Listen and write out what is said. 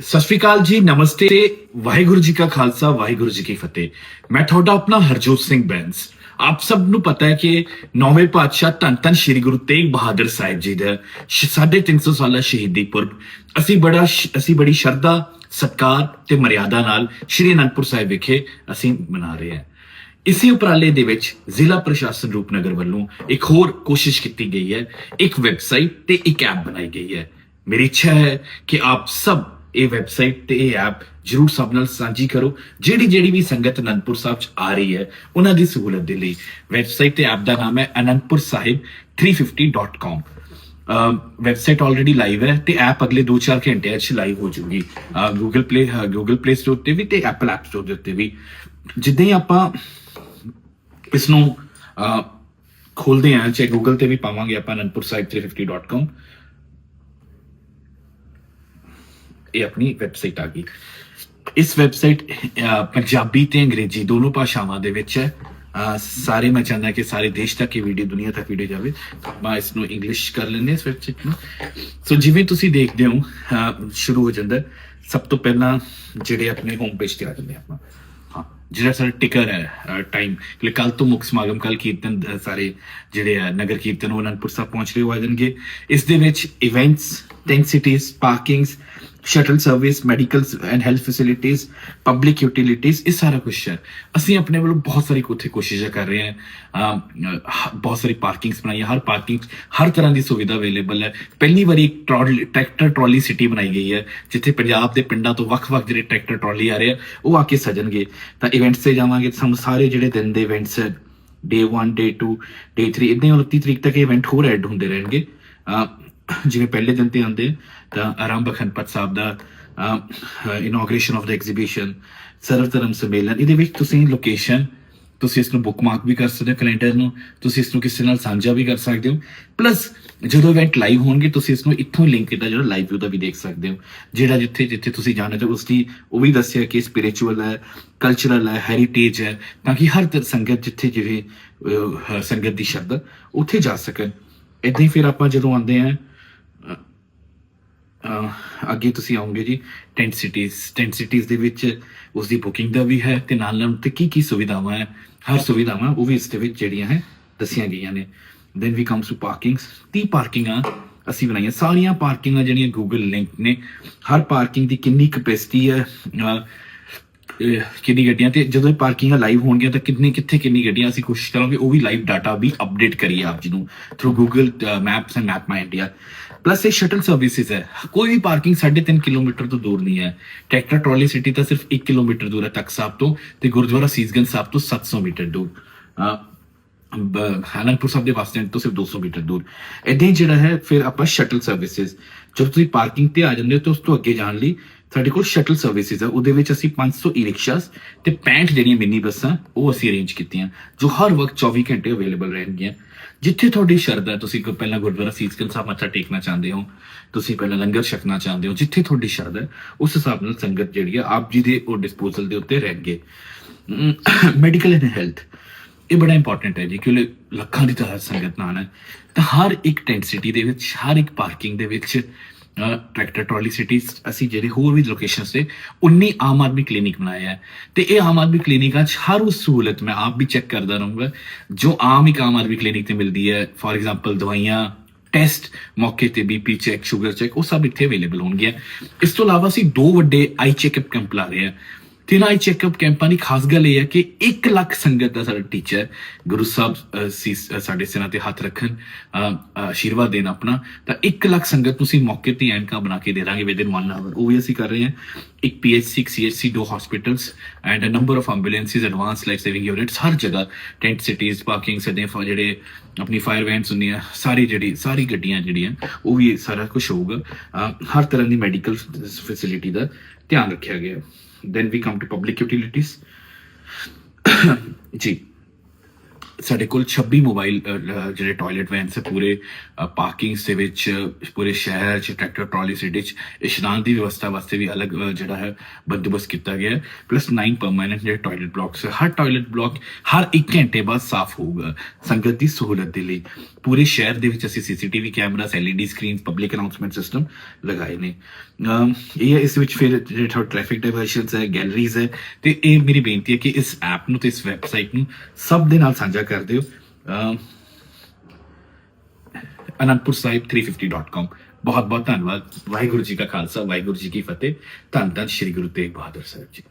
ਸਤਿ ਸ਼੍ਰੀ ਅਕਾਲ ਜੀ, ਨਮਸਤੇ। ਵਾਹਿਗੁਰੂ ਜੀ ਕਾ ਖਾਲਸਾ, ਵਾਹਿਗੁਰੂ ਜੀ ਕੀ ਫਤਿਹ। ਮੈਂ ਤੁਹਾਡਾ ਆਪਣਾ ਹਰਜੋਤ ਸਿੰਘ ਬੈਂਸ। ਆਪ ਸਭ ਨੂੰ ਪਤਾ ਹੈ ਕਿ ਨੌਵੇਂ ਪਾਤਸ਼ਾਹ ਧੰਨ ਧੰਨ ਸ੍ਰੀ ਗੁਰੂ ਤੇਗ ਬਹਾਦਰ ਸਾਹਿਬ ਜੀ ਦਾ ਸ਼- ਸਾਢੇ ਤਿੰਨ ਸੌ ਸਾਲਾ ਸ਼ਹੀਦੀ ਪੁਰਬ। ਅਸੀਂ ਬੜਾ ਅਸੀਂ ਬੜੀ ਸ਼ਰਧਾ, ਸਤਕਾਰ ਤੇ ਮਰਿਆਦਾ ਨਾਲ ਸ੍ਰੀ ਅਨੰਦਪੁਰ ਸਾਹਿਬ ਵਿਖੇ ਅਸੀਂ ਮਨਾ ਰਹੇ ਹਾਂ। ਇਸੇ ਉਪਰਾਲੇ ਦੇ ਵਿੱਚ ਜ਼ਿਲ੍ਹਾ ਪ੍ਰਸ਼ਾਸਨ ਰੂਪਨਗਰ ਵੱਲੋਂ ਇੱਕ ਹੋਰ ਕੋਸ਼ਿਸ਼ ਕੀਤੀ ਗਈ ਹੈ। ਇੱਕ ਵੈਬਸਾਈਟ ਤੇ ਇੱਕ ਐਪ ਬਣਾਈ ਗਈ ਹੈ। ਮੇਰੀ ਇੱਛਾ ਹੈ ਕਿ ਆਪ ਸਭ ਇਹ ਵੈਬਸਾਈਟ ਤੇ ਇਹ ਐਪ ਜਰੂਰ ਸਭ ਨਾਲ ਸਾਂਝੀ ਕਰੋ, ਜਿਹੜੀ ਜਿਹੜੀ ਵੀ ਸੰਗਤ ਅਨੰਦਪੁਰ ਸਾਹਿਬ ਚ ਆ ਰਹੀ ਹੈ, ਉਹਨਾਂ ਦੀ ਸਹੂਲਤ ਦੇ ਲਈ। ਵੈਬਸਾਈਟ ਤੇ ਐਪ ਦਾ ਨਾਮ ਹੈ anandpursahib350.com ਵੈਬਸਾਈਟ ਆਲਰੇਡੀ ਲਾਈਵ ਹੈ ਤੇ ਐਪ ਅਗਲੇ 2-4 ਘੰਟੇ ਚ ਲਾਈਵ ਹੋ ਜਾਊਗੀ Google Play Google Play Store ਤੇ ਵੀ ਤੇ Apple App Store ਦੇ ਵੀ। ਜਿੱਦਾਂ ਹੀ ਆਪਾਂ ਇਸ ਨੂੰ ਖੋਲਦੇ ਆਂ ਚਾਹੇ Google ਤੇ ਵੀ ਪਾਵਾਂਗੇ ਆਪਾਂ anandpursahib350.com ਇਹ ਆਪਣੀ ਵੈਬਸਾਈਟ ਆ ਗਈ। ਇਸ ਵੈਬਸਾਈਟ ਪੰਜਾਬੀ ਤੇ ਅੰਗਰੇਜ਼ੀ ਦੋਨੋਂ ਭਾਸ਼ਾਵਾਂ ਦੇ ਵਿੱਚ ਹੈ ਸਾਰੇ ਮੈਂ ਚਾਹੁੰਦਾ ਕਿ ਸਾਰੇ ਦੇਸ਼ ਤੱਕ ਇਹ ਵੀਡੀਓ ਦੁਨੀਆ ਤੱਕ ਵੀਡੀਓ ਜਾਵੇ। ਮੈਂ ਇਸ ਨੂੰ ਇੰਗਲਿਸ਼ ਕਰ ਲੈਂਦੇ ਹਾਂ ਇਸ ਵੈਬਸਾਈਟ ਨੂੰ। ਸੋ ਜਿਵੇਂ ਤੁਸੀਂ ਦੇਖਦੇ ਹੋ ਸ਼ੁਰੂ ਹੋ ਜਾਂਦਾ। ਸਭ ਤੋਂ ਪਹਿਲਾਂ ਜਿਹੜੇ ਆਪਣੇ ਹੋਮ ਪੇਜ ਤੇ ਆ ਜਾਂਦੇ ਆਪਾਂ। ਹਾਂ, ਜਿਹੜਾ ਸਾਡਾ ਟਿਕਰ ਹੈ ਟਾਈਮ ਕਿ ਕੱਲ ਤੋਂ ਮੁੱਖ ਸਮਾਗਮ ਕੱਲ ਕੀਰਤਨ ਸਾਰੇ ਜਿਹੜੇ ਆ ਨਗਰ ਕੀਰਤਨ, ਉਹ ਅਨੰਦਪੁਰ ਸਾਹਿਬ ਪਹੁੰਚ ਰਹੇ ਹੋ ਆ ਜਾਣਗੇ। ਇਸ ਦੇ ਵਿੱਚ events tent cities parkings shuttle service medical and health facilities public utilities ਇਹ ਸਾਰਾ ਕੁਝ ਹੈ ਅਸੀਂ ਆਪਣੇ ਵੱਲੋਂ ਬਹੁਤ ਸਾਰੀ ਉੱਥੇ ਕੋਸ਼ਿਸ਼ਾਂ ਕਰ ਰਹੇ ਹਾਂ ਬਹੁਤ ਸਾਰੀ ਪਾਰਕਿੰਗਸ ਬਣਾਈਆਂ ਹਰ ਪਾਰਕਿੰਗ ਹਰ ਤਰ੍ਹਾਂ ਦੀ ਸੁਵਿਧਾ ਅਵੇਲੇਬਲ ਹੈ ਪਹਿਲੀ ਵਾਰੀ ਇੱਕ ਟਰੌਲੀ ਟਰੈਕਟਰ ਟਰਾਲੀ ਸਿਟੀ ਬਣਾਈ ਗਈ ਹੈ ਜਿੱਥੇ ਪੰਜਾਬ ਦੇ ਪਿੰਡਾਂ ਤੋਂ ਵੱਖ-ਵੱਖ ਜਿਹੜੇ ਟਰੈਕਟਰ ਟਰਾਲੀ ਆ ਰਹੇ ਆ ਉਹ ਆ ਕੇ ਸਜਣਗੇ ਤਾਂ ਇਵੈਂਟਸ ਤੇ ਜਾਵਾਂਗੇ ਸਾਨੂੰ ਸਾਰੇ ਜਿਹੜੇ ਦਿਨ ਦੇ ਇਵੈਂਟਸ ਹੈ ਡੇ 1 ਡੇ 2 ਡੇ 3 ਇਦਾਂ 29 ਤਰੀਕ ਤੱਕ ਇਵੈਂਟ ਹੋਰ ਐਡ ਹੁੰਦੇ ਰਹਿਣਗੇ ਜਿਵੇਂ ਪਹਿਲੇ ਦਿਨ ਤੇ ਆਉਂਦੇ, ਤਾਂ ਆਰੰਭ ਖੰਡਪਤ ਸਾਹਿਬ ਦਾ ਇਨੋਗ੍ਰੇਸ਼ਨ ਆਫ ਦਾ ਐਗਜ਼ੀਬਿਸ਼ਨ ਸਰਵ ਧਰਮ ਸੰਮੇਲਨ, ਇਹਦੇ ਵਿੱਚ ਤੁਸੀਂ ਲੋਕੇਸ਼ਨ ਤੁਸੀਂ ਇਸ ਨੂੰ ਬੁੱਕਮਾਰਕ ਵੀ ਕਰ ਸਕਦੇ ਹੋ ਕੈਲੰਡਰ ਨੂੰ, ਤੁਸੀਂ ਇਸ ਨੂੰ ਕਿਸੇ ਨਾਲ ਸਾਂਝਾ ਵੀ ਕਰ ਸਕਦੇ ਹੋ ਪਲੱਸ ਜਦੋਂ ਇਵੈਂਟ ਲਾਈਵ ਹੋਣਗੇ, ਤੁਸੀਂ ਇਸ ਨੂੰ ਇੱਥੋਂ ਲਿੰਕ ਕੀਤਾ ਜਿਹੜਾ ਲਾਈਵ ਵਿਊ ਦਾ ਵੀ ਦੇਖ ਸਕਦੇ ਹੋ, ਜਿਹੜਾ ਜਿੱਥੇ ਜਿੱਥੇ ਤੁਸੀਂ ਜਾਣਾ ਚਾਹੋ ਉਸ ਦੀ ਉਹ ਵੀ ਦੱਸਿਆ ਕਿ ਸਪਿਰਚੁਅਲ ਹੈ ਕਲਚਰਲ ਹੈ ਹੈਰੀਟੇਜ ਹੈ, ਤਾਂ ਕਿ ਹਰ ਤ- ਸੰਗਤ ਜਿੱਥੇ ਜਿਵੇਂ ਸੰਗਤ ਦੀ ਸ਼ਰਧਾ, ਉੱਥੇ ਜਾ ਸਕਣ। ਇਦਾਂ ਹੀ ਫਿਰ ਆਪਾਂ ਜਦੋਂ ਆਉਂਦੇ ਆ ਅੱਗੇ ਤੁਸੀਂ ਆਉਂਗੇ ਜੀ ਟੈਂਟ ਸਿਟੀਜ਼ ਟੈਂਟ ਸਿਟੀਜ਼ ਦੇ ਵਿੱਚ ਉਸ ਦੀ ਬੁਕਿੰਗ ਦਾ ਵੀ ਹੈ ਤੇ ਨਾਲ ਨਾਲ ਤੇ ਕੀ ਕੀ ਸੁਵਿਧਾਵਾਂ ਹੈ, ਹਰ ਸੁਵਿਧਾਵਾਂ ਉਹ ਵੀ ਇਸ ਦੇ ਵਿੱਚ ਜਿਹੜੀਆਂ ਹੈ ਦੱਸੀਆਂ ਗਈਆਂ ਨੇ। Then we comes to parkings 30 ਪਾਰਕਿੰਗਾਂ ਅਸੀਂ ਬਣਾਈਆਂ, ਸਾਰੀਆਂ ਪਾਰਕਿੰਗਾਂ ਜਿਹੜੀਆਂ ਗੂਗਲ ਲਿੰਕ ਨੇ, ਹਰ ਪਾਰਕਿੰਗ ਦੀ ਕਿੰਨੀ ਕਪੈਸਿਟੀ ਹੈ ਕਿੰਨੀ ਗੱਡੀਆਂ ਤੇ ਜਦੋਂ ਇਹ ਪਾਰਕਿੰਗਾਂ ਲਾਈਵ ਹੋਣਗੀਆਂ ਤਾਂ ਕਿੰਨੀ ਕਿੱਥੇ ਕਿੰਨੀ ਗੱਡੀਆਂ ਅਸੀਂ ਕੋਸ਼ਿਸ਼ ਕਰਾਂਗੇ ਉਹ ਵੀ ਲਾਈਵ ਡਾਟਾ ਵੀ ਅਪਡੇਟ ਕਰੀਏ ਆਪ ਜੀ ਨੂੰ through Google maps and map my India plus ਇਹ ਸ਼ਟਲ ਸਰਵਿਸਿਜ਼ ਹੈ। ਕੋਈ ਵੀ ਪਾਰਕਿੰਗ 3.5 ਕਿਲੋਮੀਟਰ ਤੋਂ ਦੂਰ ਨਹੀਂ ਹੈ। ਟਰੈਕਟਰ ਟਰਾਲੀ ਸਿਟੀ ਤਾਂ ਸਿਰਫ 1 ਕਿਲੋਮੀਟਰ ਦੂਰ ਹੈ ਤੱਕ ਸਾਹਿਬ ਤੋਂ ਤੇ ਗੁਰਦੁਆਰਾ ਸੀਸਗੰਜ ਸਾਹਿਬ ਤੋਂ 700 ਮੀਟਰ ਦੂਰ। ਅਹ, ਸਾਹਿਬ ਦੇ ਬੱਸ ਸਟੈਂਡ ਤੋਂ ਸਿਰਫ 200 ਮੀਟਰ ਦੂਰ। ਇਦਾਂ ਹੀ ਜਿਹੜਾ ਹੈ ਫਿਰ ਆਪਾਂ ਸ਼ਟਲ ਸਰਵਿਸਿਜ਼ ਜਦੋਂ ਤੁਸੀਂ ਪਾਰਕਿੰਗ ਤੇ ਆ ਜਾਂਦੇ ਹੋ ਤਾਂ ਉਸ ਤੋਂ ਅੱਗੇ ਜਾਣ ਲਈ ਸਾਡੇ ਕੋਲ ਸ਼ਟਲ ਸਰਵਿਸਿਜ਼ ਹੈ ਉਹਦੇ ਵਿੱਚ ਅਸੀਂ 500 ਈ-ਰਿਕਸ਼ਾਸ ਤੇ 65 ਜਿਹੜੀਆਂ ਮਿੰਨੀ ਬੱਸਾਂ ਉਹ ਅਸੀਂ ਅਰੇਂਜ ਕੀਤੀਆਂ ਜੋ ਹਰ ਵਕਤ 24 ਘੰਟੇ ਅਵੇਲੇਬਲ ਰਹਿਣਗੀਆਂ। ਜਿੱਥੇ ਤੁਹਾਡੀ ਸ਼ਰਧਾ ਤੁਸੀਂ ਕੋਈ ਪਹਿਲਾਂ ਗੁਰਦੁਆਰਾ ਸੀਸਗੰਜ ਸਾਹਿਬ ਮੱਥਾ ਟੇਕਣਾ ਚਾਹੁੰਦੇ ਹੋ ਤੁਸੀਂ ਪਹਿਲਾਂ ਲੰਗਰ ਛਕਣਾ ਚਾਹੁੰਦੇ ਹੋ ਜਿੱਥੇ ਤੁਹਾਡੀ ਸ਼ਰਧਾ ਹੈ, ਉਸ ਹਿਸਾਬ ਨਾਲ ਸੰਗਤ ਜਿਹੜੀ ਆ ਆਪ ਜੀ ਦੇ ਉਹ ਡਿਸਪੋਜ਼ਲ ਦੇ ਉੱਤੇ ਰਹਿਣਗੇ ਮੈਡੀਕਲ ਐਂਡ ਹੈਲਥ ਇਹ ਬੜਾ ਇੰਪੋਰਟੈਂਟ ਹੈ ਜੀ ਕਿਉਂਕਿ ਲੱਖਾਂ ਦੀ ਤਾਦਾਦ ਸੰਗਤ ਨਾਲ ਹੈ। ਤਾਂ ਹਰ ਇੱਕ ਟੈਂਟ ਸਿਟੀ ਦੇ ਵਿੱਚ ਹਰ ਇੱਕ ਪਾਰਕਿੰਗ ਦੇ ਵਿੱਚ ਟਰੈਕਟਰ ਟਰਾਲੀ ਸਿਟੀਜ਼ ਅਸੀਂ ਜਿਹੜੇ ਹੋਰ ਵੀ ਲੋਕੇਸ਼ਨਸ ਤੇ 19 ਆਮ ਆਦਮੀ ਕਲੀਨਿਕ ਬਣਾਏ ਹੈ। ਤੇ ਇਹ ਆਮ ਆਦਮੀ ਕਲੀਨਿਕਾਂ 'ਚ ਹਰ ਉਹ ਸਹੂਲਤ ਮੈਂ ਆਪ ਵੀ ਚੈੱਕ ਕਰਦਾ ਰਹੂੰਗਾ, ਜੋ ਆਮ ਇੱਕ ਆਮ ਆਦਮੀ ਕਲੀਨਿਕ ਤੇ ਮਿਲਦੀ ਹੈ। ਫੋਰ ਐਗਜ਼ਾਮਪਲ ਦਵਾਈਆਂ ਟੈਸਟ ਮੌਕੇ ਤੇ ਬੀਪੀ ਚੈੱਕ ਸ਼ੂਗਰ ਚੈੱਕ ਉਹ ਸਭ ਇੱਥੇ ਅਵੇਲੇਬਲ ਹੋਣਗੇ ਇਸ ਤੋਂ ਇਲਾਵਾ ਅਸੀਂ ਦੋ ਵੱਡੇ ਆਈ ਚੈੱਕਅਪ ਕੈਂਪ ਲਾ ਰਹੇ ਹਾਂ। ਤਿੰਨ ਆਈ ਚੈੱਕਅਪ ਕੈਂਪਾਂ ਦੀ ਖਾਸ ਗੱਲ ਇਹ ਹੈ ਕਿ 1 ਲੱਖ ਸੰਗਤ ਦਾ ਸਾਡਾ ਟੀਚਰ ਗੁਰੂ ਸਾਹਿਬ ਸਾਡੇ ਸਿਰਾਂ ਤੇ ਹੱਥ ਰੱਖਣ ਅਹ, ਆਸ਼ੀਰਵਾਦ ਦੇਣ ਆਪਣਾ ਤਾਂ 1 ਲੱਖ ਸੰਗਤ ਨੂੰ ਮੌਕੇ ਤੇ ਐਨਕਾਂ ਬਣਾ ਕੇ ਦੇ ਦਾਂਗੇ ਵਿਦਿਨ 1 ਆਵਰ ਉਹ ਵੀ ਅਸੀਂ ਕਰ ਰਹੇ ਹਾਂ। ਇੱਕ ਪੀਐਚਸੀ ਸੀਐਚਸੀ ਦੋ hospitals and uh number of ambulances advance life saving units ਹਰ ਜਗ੍ਹਾ ਟੈਂਟ ਸਿਟੀਜ਼ ਪਾਰਕਿੰਗ ਸਦੇ ਜਿਹੜੇ ਆਪਣੀ ਫਾਇਰ ਵੈਨਸ ਹੁੰਦੀਆਂ ਸਾਰੀ ਜਿਹੜੀ ਸਾਰੀ ਗੱਡੀਆਂ ਜਿਹੜੀਆਂ ਉਹ ਵੀ ਸਾਰਾ ਕੁਝ ਹੋਊਗਾ। ਹਰ ਤਰ੍ਹਾਂ ਦੀ ਮੈਡੀਕਲ ਫੈਸਿਲਿਟੀ ਦਾ ਧਿਆਨ ਰੱਖਿਆ ਗਿਆ then we come to public utilities ਜੀ ਸਾਡੇ ਕੋਲ 26 ਮੋਬਾਈਲ ਜਿਹੜੇ ਟਾਇਲਟ ਵੈਨਸ ਹੈ ਪੂਰੇ ਪਾਰਕਿੰਗਸ ਦੇ ਵਿੱਚ, ਪੂਰੇ ਸ਼ਹਿਰ 'ਚ ਟਰੈਕਟਰ ਟਰਾਲੀ ਸਿਟੀ 'ਚ, ਇਸ਼ਨਾਨ ਦੀ ਵਿਵਸਥਾ ਵਾਸਤੇ ਵੀ ਅਲੱਗ ਜਿਹੜਾ ਹੈ, ਬੰਦੋਬਸਤ ਕੀਤਾ ਗਿਆ ਹੈ। ਪਲੱਸ 9 ਪਰਮਾਨੈਂਟ ਜਿਹੜੇ ਟਾਇਲਟ ਬਲਾਕਸ ਹਰ ਟਾਇਲਟ ਬਲਾਕ ਹਰ 1 ਘੰਟੇ ਬਾਅਦ ਸਾਫ਼ ਹੋਊਗਾ, ਸੰਗਤ ਦੀ ਸਹੂਲਤ ਦੇ ਲਈ। ਪੂਰੇ ਸ਼ਹਿਰ ਦੇ ਵਿੱਚ ਅਸੀਂ CCTV cameras LED screens public announcement system ਲਗਾਏ ਨੇ। ਇਹ ਹੈ, ਇਸ ਵਿੱਚ ਫਿਰ ਜਿਹੜੇ ਟ੍ਰੈਫਿਕ ਡਾਇਵਰਸ਼ਨਸ ਹੈ ਗੈਲਰੀਜ਼ ਹੈ, ਤੇ ਇਹ ਮੇਰੀ ਬੇਨਤੀ ਹੈ ਕਿ ਇਸ ਐਪ ਨੂੰ ਤੇ ਇਸ ਵੈਬਸਾਈਟ ਨੂੰ ਸਭ ਦੇ ਨਾਲ ਸਾਂਝਾ ਕਰ ਦਿਓ। ਅਮ, ਅਨੰਦਪੁਰ ਸਾਹਿਬ 350.com ਬਹੁਤ ਬਹੁਤ ਧੰਨਵਾਦ। ਵਾਹਿਗੁਰੂ ਜੀ ਕਾ ਖਾਲਸਾ ਵਾਹਿਗੁਰੂ ਜੀ ਕੀ ਫਤਿਹ। ਧੰਨ ਧੰਨ ਸ਼੍ਰੀ ਗੁਰੂ ਤੇਗ ਬਹਾਦਰ ਸਾਹਿਬ ਜੀ।